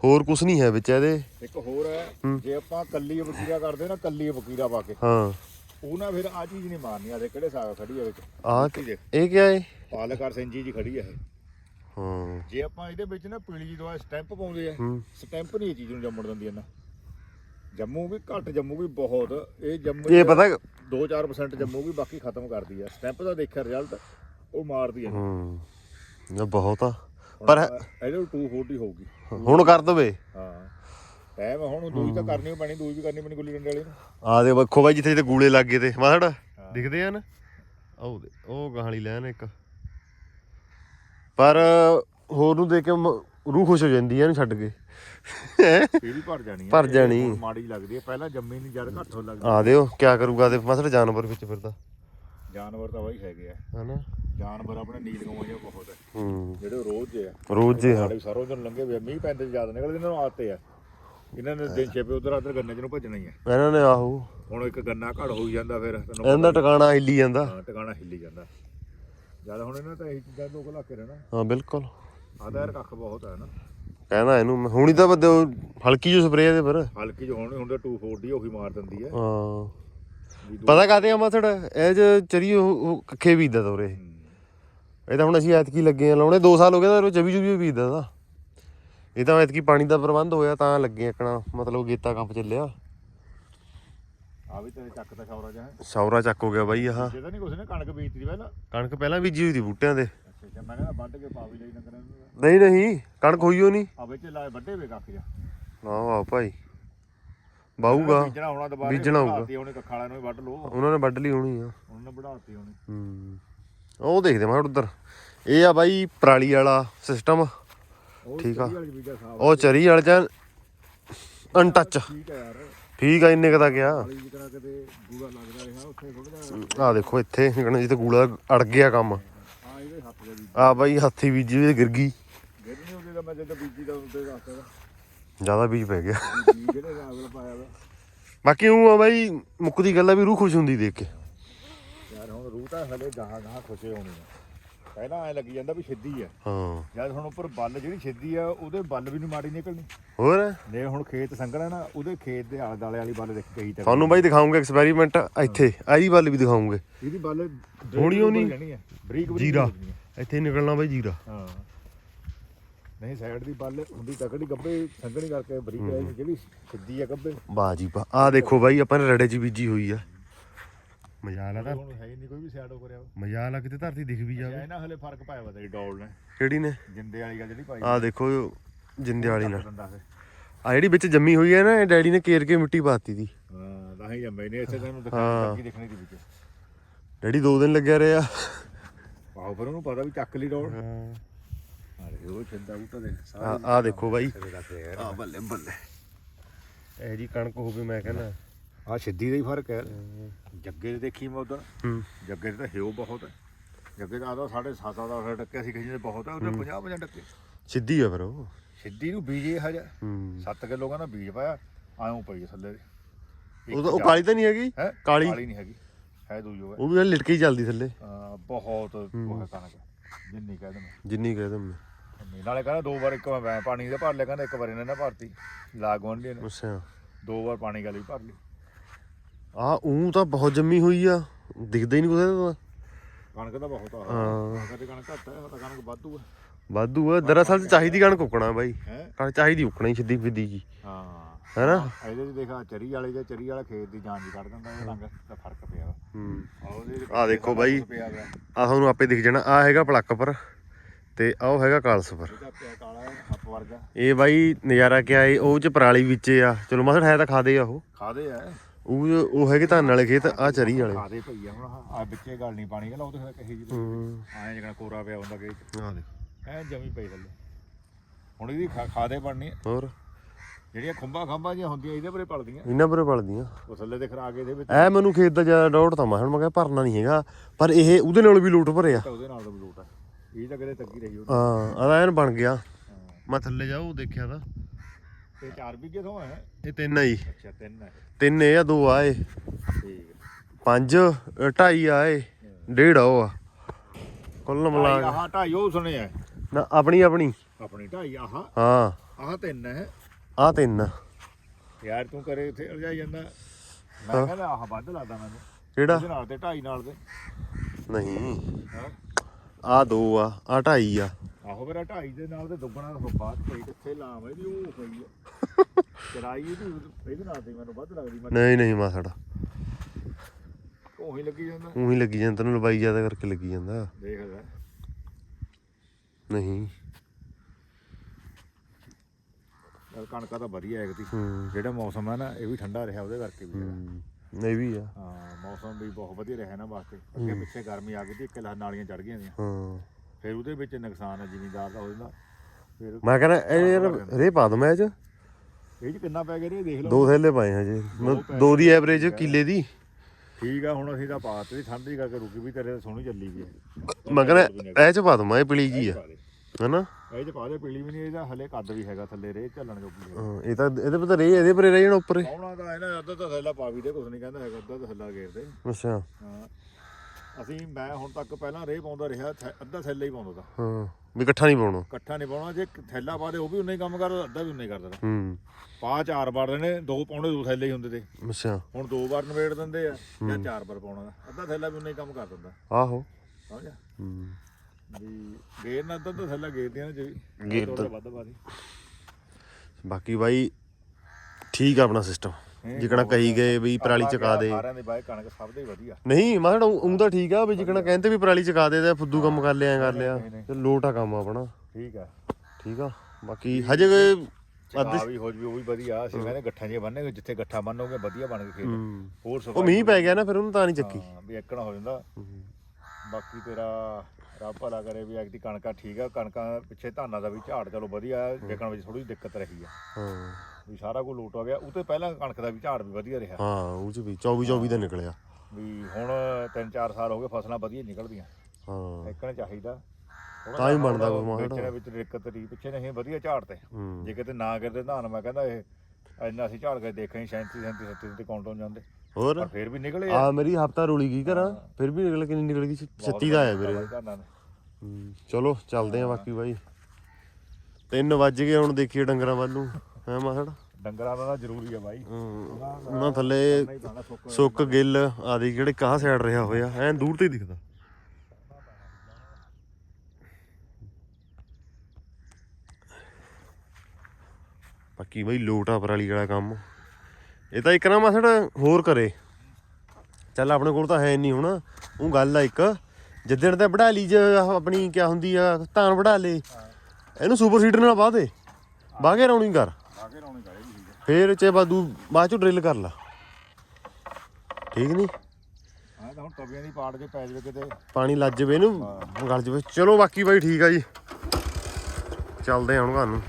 ਹੋਰ ਕੁਛ ਨਹੀਂ ਹੈ ਵਿੱਚ ਇਹਦੇ। ਇੱਕ ਹੋਰ ਹੈ ਜੇ ਆਪਾਂ ਕੱਲੀ ਵਕੀਰਾ ਕਰਦੇ ਨਾ ਕੱਲੀ ਵਕੀਰਾ ਪਾ ਕੇ। ਹਾਂ। ਉਹ ਨਾ ਫਿਰ ਆ ਚੀਜ਼ ਨਹੀਂ ਮਾਰਨੀ ਆ ਦੇ ਕਿਹੜੇ ਸਾਗ ਖੜੀ ਆ ਵਿੱਚ। ਦੇਖ। ਇਹ ਕੀ ਹੈ ਪਾਲਕ ਔਰ ਸਿੰਜੀ ਜੀ ਖੜੀ ਆ ਇਹ। ਹਾਂ। ਜੇ ਆਪਾਂ ਇਹਦੇ ਵਿੱਚ ਨਾ ਪੀਲੀ ਜੀ ਦਵਾ ਸਟੈਂਪ ਪਾਉਂਦੇ ਆ। ਸਟੈਂਪ ਨਹੀਂ ਇਹ ਚੀਜ਼ ਨੂੰ ਜੰਮਣ ਦਿੰਦੀ ਇਹਨਾਂ। ਜੰਮੂ ਵੀ ਘੱਟ ਜੰਮੂ ਵੀ ਬਹੁਤ। ਇਹ ਜੰਮੂ ਇਹ ਪਤਾ 2-4% ਜੰਮੂ ਵੀ ਬਾਕੀ ਖਤਮ ਕਰਦੀ ਆ। ਸਟੈਂਪ ਦਾ ਦੇਖਿਆ ਰਿਜ਼ਲਟ ਉਹ ਮਾਰਦੀ ਆ। ਹੂੰ। ਇਹ ਬਹੁਤ ਆ। ਪਰ ਇਹਦੇ 240 ਹੋਊਗੀ। ਹੁਣ ਕਰ ਦਵੇ। ਹਾਂ। ਟਾਈਮ ਹੁਣ ਦੂਈ ਤਾਂ ਕਰਨੀ ਪੈਣੀ ਦੂਈ ਵੀ ਕਰਨੀ ਪੈਣੀ ਗੁੱਲੀ ਡੰਡੇ ਵਾਲੀ ਨੂੰ ਆ ਦੇ ਵੇਖੋ ਬਾਈ ਜਿੱਥੇ ਜਿੱਥੇ ਗੂਲੇ ਲੱਗੇ ਤੇ। ਮਾਸੜ ਦਿਖਦੇ ਆ ਨਾ। ਆਹ ਦੇ ਉਹ ਗਾਹਲੀ ਲੈਣ ਇੱਕ। ਪਰ ਹੋਰ ਨੂੰ ਦੇਖ ਕੇ ਰੂਹ ਖੁਸ਼ ਹੋ ਜਾਂਦੀ ਆ ਇਹਨੂੰ ਛੱਡ ਕੇ। ਇਹ ਵੀ ਭਰ ਜਾਣੀ ਭਰ ਇਹ ਜਾਣੀ। ਮਾੜੀ ਲੱਗਦੀ ਆ ਪਹਿਲਾਂ ਜੰਮੀ ਨਹੀਂ ਜਦ ਘੱਟ ਹੋ ਲੱਗਦੀ। ਆ ਦਿਓ ਕਿਆ ਕਰੂਗਾ ਤੇ। ਮਾਸੜ ਜਾਨਵਰ ਵਿੱਚ ਫਿਰਦਾ। ਜਾਨਵਰ ਤਾਂ ਬਾਈ ਹੈਗੇ ਆ। ਹਨਾ? ਜਾਨਵਰ ਆਪਣੇ ਨੀਲ ਗਾਵਾਂ ਜਿਹਾ ਬਹੁਤ ਹੈ ਹੂੰ। ਜਿਹੜੇ ਰੋਜ਼ ਆ। ਰੋਜ਼ ਜੇ ਸਾਡੇ ਸਰੋਂ ਤੋਂ ਲੰਘੇ ਵੇ ਮੀਂਹ ਪੈਂਦੇ ਜ਼ਿਆਦਾ ਨਿਕਲਦੇ ਇਹਨਾਂ ਨੂੰ ਆਤੇ ਆ। ਇਹਨਾਂ ਨੇ ਦਿਨ ਛੇਪੇ ਉਧਰ ਉਧਰ ਗੰਨੇ ਚ ਨੂੰ ਭੱਜਣਾ ਹੀ ਆ। ਇਹਨਾਂ ਨੇ ਆਹੋ। ਹੁਣ ਇੱਕ ਗੰਨਾ ਘੜ ਹੋਈ ਜਾਂਦਾ ਫਿਰ ਤੈਨੂੰ ਇਹਨਾਂ ਦਾ ਟਿਕਾਣਾ ਹਿੱਲੀ ਜਾਂਦਾ। ਹਾਂ, ਟਿਕਾਣਾ ਹਿੱਲੀ ਜਾਂਦਾ। ਜਦ ਹੁਣ ਇਹਨਾਂ ਤਾਂ ਇਹੀ ਚੀਜ਼ਾਂ ਲੋਕ ਲਾ ਕੇ ਰਹਿਣਾ। ਹਾਂ ਬਿਲਕੁਲ। ਆਦਾ ਯਾਰ ਕੱਖ ਬਹੁਤ ਹੈ ਨਾ ਕਹਿੰਦਾ ਇਹਨੂੰ ਮੈਂ- ਹੁਣੀ ਤਾਂ ਬੰਦੇ ਹਲਕੀ ਜਿਹੀ ਸਪਰੇਅ ਦੇ ਪਰ ਹਲਕੀ ਜੋ ਹੁਣ ਹੁੰਦਾ 240 ਉਹੀ ਮਾਰ ਦਿੰਦੀ ਹੈ ਹਾਂ। ਪਤਾ ਕਾਤੇ ਆ ਮਸੜ? ਇਹ ਜ ਚਰੀ ਉਹ ਕੱਖੇ ਬੀਜਦਾ ਤੋਰੇ ਹੂੰ। ਇਹ ਤਾਂ ਹੁਣ ਅਸੀਂ ਐਤਕੀ ਲੱਗੇ ਆ ਲਾਉਣੇ 2 ਸਾਲ ਹੋ ਗਏ ਤਾਂ ਚਵੀ ਚੁਵੀ ਬੀਜਦਾ ਦਾ ਇਹ ਤਾਂ ਐਤਕੀ ਪਾਣੀ ਦਾ ਪ੍ਰਬੰਧ ਹੋਇਆ ਤਾਂ ਲੱਗੇ ਆਕਣਾ ਮਤਲਬ ਗੇਤਾ ਕੰਪ ਚੱਲਿਆ। ਆ ਵੀ ਤੇਰੇ ਚੱਕ ਤਾਂ ਸ਼ੌਰਾ ਜਾ ਸੌਰਾ ਚੱਕ ਹੋ ਗਿਆ ਬਾਈ ਆਹ। ਜੇ ਤਾਂ ਨਹੀਂ ਕੁਛ ਨੇ ਕਣਕ ਬੀਜਤੀ ਪਹਿਲਾਂ। ਕਣਕ ਪਹਿਲਾਂ ਬੀਜੀ ਹੋਈ ਸੀ ਬੂਟਿਆਂ ਦੇ ਅੱਛਾ ਮੈਂ ਕਹਿੰਦਾ ਵੱਢ ਕੇ ਪਾ ਵੀ ਲਈ ਨੰਗਰਾਂ ਨੂੰ। ਨਹੀਂ ਨਹੀਂ ਕਣਕ ਹੋਈ ਓ ਨਹੀਂ ਆ ਵਿੱਚ ਲਾਏ ਵੱਡੇ ਵੇ ਕੱਖ ਜਾ ਨਾ ਵਾਹ ਭਾਈ। ਬਾਊਗਾ। ਬੀਜਣਾ ਹੋਣਾ ਦੁਬਾਰਾ ਬੀਜਣਾ ਹੋਊਗਾ। ਵਧਾਤੀ ਉਹਨੇ ਕੱਖਾਂ ਵਾਲਿਆਂ ਨੂੰ ਵੀ ਵੱਢ ਲਓ। ਉਹਨਾਂ ਨੇ ਵੱਢ ਲਈ ਹੋਣੀ ਆ। ਉਹਨਾਂ ਨੇ ਵਧਾਤੀ ਹੋਣੀ। ਹੂੰ। ਉਹ ਦੇਖਦੇ ਮੈਂ ਉਧਰ। ਇਹ ਆ ਬਾਈ ਪਰਾਲੀ ਵਾਲਾ ਸਿਸਟਮ ਉਹ ਠੀਕ ਆ। ਚਰੀ ਵਾਲੀ ਬੀਜਾ ਸਾਹਿਬ ਉਹ ਚਰੀ ਵਾਲ ਚ ਅਨਟੱਚ ਠੀਕ ਹੈ ਯਾਰ। ਠੀਕ ਆ ਇੰਨੇ ਕ ਤਾਂ ਗਿਆ। ਵਾਲੀ ਜਿਕਰਾ ਕਿਤੇ ਬੂੜਾ ਲੱਗਦਾ ਰਿਹਾ ਉੱਥੇ ਥੋੜਾ ਜਿਹਾ ਆ ਦੇਖੋ ਇੱਥੇ ਗਣੇਸ਼ ਤੇ ਗੂਲਾ ਅੜ ਗਿਆ ਕੰਮ। ਆ ਇਹਦੇ ਹੱਥ ਦੇ ਬੀਜ। ਆ ਬਾਈ ਹੱਥੀ ਬੀਜੀ ਵੀ ਗਿਰ ਗਈ। ਗਿਰ ਨਹੀਂ ਹੁੰਦੀ ਤਾਂ ਮੈਂ ਜਦੋਂ ਬੀਜੀ ਦਾ ਉੱਤੇ ਰੱਖਦਾ ਜ਼ਿਆਦਾ ਬੀਜ ਪੈ ਗਿਆ। ਬੀਜ ਜਿਹੜੇ ਰਾਵਲ ਪਾਇਆ ਵਾ? ਬਾਕੀ ਉਹ ਆ ਬਾਈ ਮੁੱਕਦੀ ਗੱਲ ਆ ਵੀ ਰੂਹ ਖੁਸ਼ ਹੁੰਦੀ ਦੇਖ ਕੇ। ਯਾਰ ਹੁਣ ਰੂਹ ਤਾਂ ਹਲੇ ਗਾਹਾਂ ਗਾਹਾਂ ਖੁਸ਼ੇ ਹੋਣੀ ਆ। ਪਹਿਲਾਂ ਐ ਲੱਗੀ ਜਾਂਦਾ ਵੀ ਛਿੱਦੀ ਆ। ਹਾਂ। ਜਦ ਹੁਣ ਉੱਪਰ ਬੱਲ ਜਿਹੜੀ ਛਿੱਦੀ ਆ ਉਹਦੇ ਬੱਲ ਵੀ ਨਹੀਂ ਮਾੜੀ ਨਿਕਲਣੀ। ਹੋਰ? ਨੇ ਹੁਣ ਖੇਤ ਸੰਗਣਾ ਨਾ ਉਹਦੇ ਖੇਤ ਦੇ ਆਲੇ ਦਾਲੇ ਵਾਲੀ ਬੱਲ ਦੇਖ ਕਹੀ ਤੱਕ ਤੁਹਾਨੂੰ ਬਾਈ ਦਿਖਾਉਂਗੇ ਐਕਸਪੈਰੀਮੈਂਟ ਇੱਥੇ ਆਹੀ ਵੱਲ ਵੀ ਦਿਖਾਉਂਗੇ। ਇਹਦੀ ਬੱਲ ਹੋਣੀ। ਰਹਿਣੀ ਆ ਬਰੀਕ ਬਰੀਕ ਜੀਰਾ। ਇੱਥੇ ਨਿਕਲਣਾ ਬਾਈ ਜੀਰਾ। ਹਾਂ। ਨਹੀਂ ਸਾਈਡ ਦੀ ਬੱਲ ਹੁੰਦੀ ਤਕੜੀ ਗੱਬੇ ਸੰਗਣੀ ਕਰਕੇ ਬਰੀਕ ਹੈ ਜਿਹੜੀ ਸਿੱਧੀ ਆ ਗੱਬੇ। ਵਾਹ ਜੀ ਵਾਹ। ਆ ਦੇਖੋ ਬਾਈ ਆਪਾਂ ਨੇ ਰੜੇ 'ਚ ਬੀਜੀ ਹੋਈ ਆ। ਮਜਾਲ ਆ ਤਾਂ। ਹੁਣ ਹੈ ਹੀ ਨਹੀਂ ਕੋਈ ਵੀ ਸਾਈਡ ਕਰਿਆ। ਮਜਾਲ ਆ ਕਿਤੇ ਧਰਤੀ ਦਿਖ ਵੀ ਜਾਵੇ। ਇਹ ਨਾ ਹਲੇ ਫ਼ਰਕ ਪਾਇਆ ਵਾ ਤੇਰੀ ਡੌਲ ਨੇ। ਕਿਹੜੀ ਨੇ? ਜਿੰਦੇ ਵਾਲੀ ਗੱਲ ਜਿਹੜੀ ਪਾਈ ਆ ਦੇਖੋ ਜਿੰਦੇ ਵਾਲੀ ਨਾਲ। ਆ ਜਿਹੜੀ ਵਿੱਚ ਜੰਮੀ ਹੋਈ ਹੈ ਨਾ ਇਹ ਡੈਡੀ ਨੇ ਕੇਰ ਕੇ ਮਿੱਟੀ ਪਾਤੀ ਦੀ। ਹਾਂ ਤਾਂ ਹੀ ਜੰਮੇ ਨੇ ਇੱਥੇ ਹਾਂ। ਦਿਖਾਈ ਲੱਗੀ ਦਿਖਣੀ ਦੀ ਵਿੱਚ। ਡੈਡੀ ਦੋ ਦਿਨ ਲੱਗਿਆ ਰਿਹਾ। ਆਹੋ ਫਿਰ ਉਹਨੂੰ ਪਤਾ ਵੀ ਚੱਕ ਲਈ ਡੌਲ। ਦੇ ਆ ਆ ਦੇਖੋ ਬਾਈ। ਆ ਬੱਲੇ ਬੱਲੇ। ਇਹ ਜੀ ਕਣਕ ਹੋਵੇ ਮੈਂ ਕਹਿੰਦਾ। ਆ ਸਿੱਧੀ ਦਾ ਹੀ ਫ਼ਰਕ ਹੈ। ਜੱਗੇ ਦੇ ਦੇਖੀ ਮੈਂ ਉਧਰ। ਹੂੰ। ਜੱਗੇ ਦੇ ਤਾਂ ਹਿਓ ਬਹੁਤ ਹੈ। ਜੱਗੇ ਦਾ ਆਦਾ ਸਾਡੇ 7 ਦਾ ਟੱਕੇ ਸੀ ਕਿਸੇ ਦੇ ਬਹੁਤ ਹੈ ਉਹਦੇ 50 50 ਟੱਕੇ ਸਿੱਧੀ ਆ ਫਿਰ ਉਹ। ਸਿੱਧੀ ਨੂੰ ਬੀਜੇ ਹਜਾ। ਹੂੰ। 7 ਕਿਲੋ ਕਹਿੰਦਾ ਬੀਜ ਪਾਇਆ ਆਇਓ ਪਈ ਥੱਲੇ। ਦੇ ਉਹ ਤਾਂ- ਉਹ ਕਾਲੀ ਤਾਂ ਨਹੀਂ ਹੈਗੀ? ਹੈ? ਕਾਲੀ? ਕਾਲੀ ਨਹੀਂ ਹੈਗੀ। ਹੈ ਦੂਜੋ ਹੈ। ਉਹ ਵੀ ਲਿਟਕੇ ਹੀ ਚੱਲਦੀ ਥੱਲੇ। ਅਹ ਬਹੁਤ ਉਹ ਹੈ ਕਣਕ। ਜਿੰਨੀ ਕਹਿ ਦਮ ਜਿੰਨੀ ਕਹਿ ਦਮ ਨਾਲੇ ਕਹਿੰਦਾ ਦੋ ਵਾਰ ਇੱਕ ਵਾਰ ਮੈਂ ਪਾਣੀ ਦੇ ਭਰ ਲਿਆ ਕਹਿੰਦਾ ਇੱਕ ਵਾਰ ਇਹਨਾਂ ਨੇ ਭਰਤੀ। ਲਾਗਵੰਡੀ ਨੇ। ਅੱਛਾ। ਦੋ ਵਾਰ ਪਾਣੀ ਗਾਲੀ ਭਰ ਲਈ। ਆ ਉਹ ਤਾਂ ਬਹੁਤ ਜੰਮੀ ਹੋਈ ਆ। ਦਿਖਦਾ ਹੀ ਨਹੀਂ ਕੁਛ ਕਣਕ ਤਾਂ ਬਹੁਤ ਆ। ਹਾਂ। ਤੇ ਕਣਕ ਘੱਟ ਹੈ ਤਾਂ ਕਣਕ ਵਾਧੂ ਹੈ ਵਾਧੂ ਆ। ਦਰਅਸਲ ਚਾਹੀਦੀ ਕਣਕ ਉੱਕਣਾ ਬਾਈ। ਕਣਕ ਚਾਹੀਦੀ ਉੱਕਣਾ ਹੀ ਸਿੱਧੀ ਫਿੱਦੀ ਜੀ। ਹਾਂ। ਹੈਨਾ? ਇਹਦੇ 'ਚ ਦੇਖਾ ਚਰੀ ਵਾਲੇ ਜਾਂ ਚਰੀ ਵਾਲਾ ਖੇਤ ਦੀ ਜਾਨ ਜੀ ਕੱਢ ਦਿੰਦਾ ਇਹ ਰੰਗ ਦਾ ਫ਼ਰਕ ਪਿਆ ਹੂੰ। ਆਹ ਆਹ ਦੇਖੋ ਬਾਈ। ਪਿਆ ਵਾ। ਆ ਤੁਹਾਨੂੰ ਆਪੇ ਦਿਖ ਜਾਣਾ। ਆ ਹੈਗਾ ਪਲੱਕ ਪਰ। ਤੇ ਆਹ ਹੈਗਾ ਕਾਲਸਪਰ ਇਹਦਾ ਪਿਆ ਕਾਲਾ ਹੈ, ਹੱਪ ਵਰਗਾ। ਇਹ ਬਾਈ ਨਜ਼ਾਰਾ ਕਿਆ ਏ ਉਹ ਚ ਪਰਾਲੀ ਵਿੱਚ ਆ। ਚਲੋ ਮਸੜ ਹੈ ਤਾਂ ਖਾਦੇ ਆ ਉਹ। ਖਾਦੇ ਆ। ਉਹ ਉਹ ਹੈਗੇ ਧਾਨ ਵਾਲੇ ਖੇਤ ਆ ਚਰੀ ਵਾਲੇ। ਖਾਦੇ ਪਈ ਆ ਹੁਣ ਆ ਵਿੱਚੇ ਗੱਲ ਨਹੀਂ ਪਾਣੀ ਕਹਿੰਦਾ ਉਹ ਤੇ ਕਹੀ ਜੀ ਆਏ ਜਿਹੜਾ ਕੋਰਾ ਪਿਆ ਹੁੰਦਾ ਕਿ ਆ ਦੇਖੋ। ਐ ਜਮੀ ਪਈ ਥੱਲੇ। ਹੁਣ ਇਹਦੀ ਖਾਦੇ ਬਣਨੀ। ਹੋਰ? ਜਿਹੜੀਆਂ ਖੰਭਾਂ ਖੰਭਾਂ ਜਿਹੀਆਂ ਹੁੰਦੀਆਂ ਇਹਦੇ ਪਰੇ ਪਲਦੀਆਂ। ਇਹਨਾਂ ਪਰੇ ਪਲਦੀਆਂ। ਉਹ ਥੱਲੇ ਦੇ ਖਰਾਕ ਇਹਦੇ ਵਿੱਚ। ਐ ਮੈਨੂੰ ਖੇਤ ਦਾ ਜ਼ਿਆਦਾ ਡਾਊਟ ਤਾਂ ਮੈਂ ਹੁਣ ਮੈਂ ਕਿਹਾ ਭਰਨਾ ਨਹੀਂ ਹੈਗਾ। ਪਰ ਇਹ ਉਹਦੇ ਨਾਲ ਵੀ ਲੋਟ ਭਰਿਆ। ਉਹਦੇ ਨਾਲ ਆ। ਇਹ ਤਾਂ ਕਦੇ ਤੱਕੀ ਰਹੀ ਉਹ ਹਾਂ ਆਦਾ ਐਨ ਬਣ ਗਿਆ। ਮੈਂ ਥੱਲੇ ਜਾਉ ਦੇਖਿਆ ਤਾਂ। ਤੇ ਚਾਰ ਵਿਗੇ ਤੋਂ ਹੈ? ਇਹ ਤਿੰਨ ਆ ਜੀ। ਅੱਛਾ ਤਿੰਨ ਹੈ ਤਿੰਨ ਇਹ ਆ ਦੋ ਆਏ ਠੀਕ ਪੰਜ ਢਾਈ ਆਏ ਡੇਢ ਆ ਉਹ ਆ। ਕੁੱਲ ਮਿਲਾ ਆਹ ਢਾਈ ਉਹ ਸੁਣਿਆ ਨਾ ਆਪਣੀ ਆਪਣੀ। ਆਪਣੀ ਢਾਈ ਆਹ। ਹਾਂ। ਆਹ ਤਿੰਨ ਹੈ। ਆ ਤਿੰਨ ਯਾਰ ਤੂੰ ਕਰੇ ਇੱਥੇ ਅਲਜਾਈ ਜਾਂਦਾ। ਮੈਂ ਕਹਿੰਦਾ ਆਹ ਵੱਧ ਲੱਗਦਾ ਮੈਨੂੰ। ਕਿਹੜਾ? ਇਹਦੇ ਨਾਲ ਤੇ ਢਾਈ ਨਾਲ ਤੇ ਨਹੀਂ। ਹਾਂ? ਆ ਦੋ ਆ ਆ ਢਾਈ ਆ। ਆਹੋ ਮੇਰਾ ਢਾਈ ਦੇ ਨਾਲ ਤੇ ਦੁੱਗਣਾ ਹੋ ਬਾਅਦ ਪਈ ਕਿੱਥੇ ਲਾਵਾਂ ਇਹਦੀ ਉਹ ਪਈ ਆ। ਚਰਾਈ ਇਹਦੀ ਇਹਦੇ ਨਾਲ ਤੇ ਮੈਨੂੰ ਵੱਧ ਲੱਗਦੀ ਮੈਂ ਨਹੀਂ ਨਹੀਂ ਮਾਸੜ। ਉਹੀ ਲੱਗੀ ਜਾਂਦਾ। ਉਹੀ ਲੱਗੀ ਜਾਂਦਾ ਤੈਨੂੰ ਲਵਾਈ ਜ਼ਿਆਦਾ ਕਰਕੇ ਲੱਗੀ ਜਾਂਦਾ। ਦੇਖ ਲੈ। ਨਹੀਂ। ਕਣਕਾਂ ਤਾਂ ਵਧੀਆ ਹੂੰ। ਜਿਹੜਾ ਮੌਸਮ ਹੈ ਨਾ ਇਹ ਵੀ ਠੰਡਾ ਰਿਹਾ ਉਹਦੇ ਕਰਕੇ ਵੀ ਹੂੰ, ਨਹੀਂ ਵੀ ਆ। ਹਾਂ ਮੌਸਮ ਵੀ ਬਹੁਤ ਵਧੀਆ ਰਿਹਾ ਨਾ ਵਾਸਤੇ। ਅੱਗੇ ਪਿੱਛੇ ਗਰਮੀ ਆ ਗਈ ਤੇ ਇੱਕ ਲਾ ਨਾਲੀਆਂ ਚੜ ਗਈਆਂ ਦੀਆਂ। ਹਾਂ। ਫਿਰ ਉਹਦੇ ਵਿੱਚ ਨੁਕਸਾਨ ਹੈ ਜ਼ਿਮੀਂਦਾਰ ਦਾ ਹੋ ਜਾਂਦਾ ਫਿਰ ਮੈਂ ਕਹਿੰਦਾ ਇਹ ਯਾਰ ਰੇ ਪਾ ਦੋ ਮੈਚ। ਇਹ ਚ ਕਿੰਨਾ ਪੈ ਗਿਆ ਰੇ ਦੇਖ ਲਓ। ਦੋ ਥੈਲੇ ਪਾਏ ਹਜੇ। ਮ- ਦੋ ਦੀ ਐਵਰੇਜ ਕਿੱਲੇ ਦੀ। ਠੀਕ ਆ ਹੁਣ ਅਸੀਂ ਤਾਂ ਪਾਤ ਵੀ ਠੰਡ ਦੀ ਕਰਕੇ ਰੁਕੀ ਵੀ ਤੇਰੇ ਤਾਂ ਸੋਹਣੀ ਚੱਲੀ ਗਈ ਮੈਂ ਕਹਿੰਦਾ ਇਹ ਚ ਪਾ ਦਵਾਂ ਇਹ ਪੀਲੀ ਜੀ ਆ। ਪਾ ਦੇ। ਹਨਾ? ਇਹ ਚ ਪਾ ਦੇ ਪੀਲੀ ਵੀ ਨਹੀਂ ਇਹਦਾ ਹਲੇ ਕੱਦ ਵੀ ਹੈਗਾ ਥੱਲੇ ਰੇ ਚੱਲਣ ਜੋਗੀ ਹੈ ਹਾਂ, ਇਹ ਤਾਂ ਇਹਦੇ ਪਰ ਰੇ ਇਹਦੇ ਪਰ ਰਹਿ ਜਾਣਾ ਉੱਪਰ ਹੀ। ਆਉਣਾ ਤਾਂ ਇਹਨਾਂ ਅੱਧਾ ਤਾਂ ਥੱਲਾ ਪਾ ਵੀ ਦੇ ਕੁਝ ਨਹੀਂ ਕਹਿੰਦਾ ਹੈਗਾ ਅੱਧਾ ਤਾਂ ਥੱਲਾ ਘੇਰਦੇ ਅੱਛਾ। ਹਾਂ। ਅਸੀਂ ਮੈਂ ਹੁਣ ਤੱਕ ਪਹਿਲਾਂ ਰੇ ਪਾਉਂਦਾ ਰਿਹਾ ਥੈ- ਅੱਧਾ ਥੈਲਾ ਹੀ ਪਾਉਂਦਾ ਤਾ। ਹਾਂ ਵੀ ਇਕੱਠਾ ਨਹੀਂ ਪਾਉਣਾ। ਇਕੱਠਾ ਨਹੀਂ ਪਾਉਣਾ ਜੇ ਥੈਲਾ ਪਾ ਦੇ ਉਹ ਵੀ ਉਨਾ ਹੀ ਕੰਮ ਕਰਦਾ ਅੱਧਾ ਵੀ ਉਨਾ ਹੀ ਕਰਦਾ ਤਾ। ਹੂੰ। ਪਾ ਚਾਰ ਵਾਰ ਨੇ ਦੋ ਪਾਉਣੇ ਦੋ ਥੈਲੇ ਹੀ ਹੁੰਦੇ ਤੇ। ਅੱਛਾ। ਹੁਣ ਦੋ ਵਾਰ ਨਵੇੜ ਦਿੰਦੇ ਆ ਜਾਂ ਚਾਰ ਵਾਰ ਪਾਉਣਾ ਅੱਧਾ ਥੈਲਾ ਵੀ ਉਨਾ ਹੀ ਕੰਮ ਕਰ ਦਿੰਦਾ। ਆਹੋ। ਸਮਝਿਆ? ਹੂੰ। ਵੀ ਗੇਰ ਨਾਲ ਅੱਧਾ ਤਾਂ ਥੈਲਾ ਗੇਰਦੀਆਂ ਨੇ ਜੀ ਗੇਰ ਥੋੜ੍ਹਾ ਵੱਧ ਪਾ ਦੀ। ਬਾਕੀ ਬਾਈ ਠੀਕ ਆ ਆਪਣਾ ਸਿਸਟਮ ਜਿਕਣਾ ਕਹੀ ਗਏ ਵੀ ਪਰਾਲੀ ਚਕਾ ਦੇ। ਸਾਰਿਆਂ ਦੇ ਬਾਈ ਕਣਕ ਸਭ ਦੇ ਵਧੀਆ। ਨਹੀਂ ਮੈਂ ਕਿਹਾ ਉਹ ਤਾਂ ਠੀਕ ਆ ਵੀ ਜਿਕਣਾ ਕਹਿੰਦੇ ਵੀ ਪਰਾਲੀ ਚਕਾ ਦੇ ਤੇ ਫੁੱਦੂ ਕੰਮ ਕਰ ਲਿਆ ਕਰ ਲਿਆ। ਤੇ ਲੋਟ ਆ ਕੰਮ ਆਪਣਾ। ਠੀਕ ਆ। ਠੀਕ ਆ। ਬਾਕੀ ਹਜੇ ਅੱਧ ਵੀ ਹੋ ਜਵੇ ਉਹ ਵੀ ਵਧੀਆ। ਅਸੀਂ ਕਹਿੰਦੇ ਗੱਠਾਂ ਜੇ ਬੰਨੇਗੇ ਜਿੱਥੇ ਗੱਠਾ ਬੰਨੋਗੇ ਵਧੀਆ ਬਣ ਕੇ ਖੇਤ। ਹੋਰ ਉਹ ਸਫ਼ਾਈ ਮੀਂਹ ਪੈ ਗਿਆ ਨਾ ਫਿਰ ਉਹਨੂੰ ਤਾਂ ਨਹੀਂ ਚੱਕੀ। ਵੀ ਇੱਕਣਾ ਹੋ ਜਾਂਦਾ। ਬਾਕੀ ਤੇਰਾ ਰੱਬ ਭਲਾ ਕਰੇ ਵੀ ਐਕਟੀ ਕਣਕਾਂ ਠੀਕ ਆ ਕਣਕਾਂ ਪਿੱਛੇ ਧਾਨਾਂ ਦਾ ਵੀ ਝਾੜ ਚਲੋ ਵਧੀਆ ਵਿਕਣ ਵਿੱਚ ਥੋੜੀ ਦਿੱਕਤ ਰਹੀ ਆ। ਹਾਂ। ਵੀ ਸਾਰਾ ਕੁਝ ਲੋਟ ਹੋ ਗਿਆ ਉਹ ਤੇ ਪਹਿਲਾਂ ਕਣਕ ਦਾ ਵੀ ਝਾੜ ਵੀ ਵਧੀਆ ਰਿਹਾ। ਹਾਂ ਉਹ ਚ ਵੀ 24 24 ਦਾ ਨਿਕਲਿਆ। ਵੀ ਹੁਣ 3-4 ਸਾਲ ਹੋ ਗਏ ਫਸਲਾਂ ਵਧੀਆ ਨਿਕਲਦੀਆਂ। ਹਾਂ। ਇੱਕਣ ਚਾਹੀਦਾ। ਥੋੜ੍ਹਾ ਤਾਂ ਹੀ ਜਿਹਾ ਬਣਦਾ ਕੋਈ ਮਾੜਾ। ਵਿੱਚ ਦਿੱਕਤ ਰਹੀ ਪਿੱਛੇ ਨਹੀਂ ਵਧੀਆ ਝਾੜ ਤੇ। ਹੂੰ। ਜੇ ਕਿਤੇ ਨਾ ਕਰਦੇ ਧਾਨ ਮੈਂ ਕਹਿੰਦਾ ਇਹ ਇੰਨਾ ਅਸੀਂ ਝਾੜ ਕੇ ਦੇਖਿਆ 37 37 37 ਤੇ ਕਾਊਂਟ ਹੋ ਜਾਂਦੇ। ਹੋਰ? ਪਰ ਫਿਰ ਵੀ ਨਿਕਲੇ ਆ। ਆ ਮੇਰੀ ਹਫਤਾ ਰੋਲੀ ਗਈ ਘਰਾਂ ਫਿਰ ਵੀ ਨਿਕਲ ਕਿੰਨੀ ਨਿਕਲ ਗਈ 36 ਦਾ ਆਇਆ ਮੇਰੇ ਧਾਨਾਂ ਨੇ। ਹੂੰ, ਚਲੋ ਚੱਲਦੇ ਆ ਬਾਕੀ ਬਾਈ। 3 ਵੱਜ ਗਏ ਹੁਣ ਦੇਖੀਏ ਡੰਗਰਾਂ ਵੱਲ ਨੂੰ। ਹੈ ਮਾਸੜ? ਡੰਗਰਾਂ ਦਾ ਤਾਂ ਜ਼ਰੂਰੀ ਆ ਬਾਈ। ਉਹਨਾਂ ਥੱਲੇ ਸੁੱਕ ਗਿੱਲ ਆਦਿ ਜਿਹੜੇ ਕਾਹ ਸਾਈਡ ਰਿਹਾ ਹੋਇਆ ਐਨ ਦੂਰ ਤੇ ਹੀ ਦਿਖਦਾ। ਬਾਕੀ ਬਈ ਲੋਟ ਪਰਾਲੀ ਵਾਲਾ ਕੰਮ। ਇਹ ਤਾਂ ਇੱਕ ਨਾ ਮਸੜ ਹੋਰ ਕਰੇ। ਚੱਲ ਆਪਣੇ ਕੋਲ ਤਾਂ ਹੈ ਨਹੀਂ ਹੁਣ। ਉਹ ਗੱਲ ਆ ਇੱਕ। ਜਿੱਦਣ ਤੇ ਵਢਾ ਲਈ ਜ ਆਪਣੀ ਕਿਆ ਹੁੰਦੀ ਆ ਧਾਨ ਵਢਾ ਲੇ ਇਹਨੂੰ ਸੁਪਰ ਸੀਡਰ ਨਾਲ ਵਾਹ ਦੇ। ਵਾਹ ਕੇ ਰੌਣੀ ਕਰ ਕੇ ਰੌਣੀ ਠੀਕ ਹੈ ਫੇਰ ਚੇ ਬਾਦੂ ਬਾਅਦ ਚ ਡਰਿਲ ਕਰ ਲਾ। ਠੀਕ ਨਹੀਂ ਆ ਤਾਂ ਹੁਣ ਤਵੀਆਂ ਦੀ ਪਾੜ ਕੇ ਪੈ ਜਾਵੇ ਕਿਤੇ। ਪਾਣੀ ਲੱਜ ਜਵੇ ਇਹਨੂੰ ਗਲ ਜਵੇ। ਚਲੋ ਬਾਕੀ ਬਾਈ ਠੀਕ ਆ ਜੀ। ਚੱਲਦੇ ਹੁਣ ਘਰ ਨੂੰ।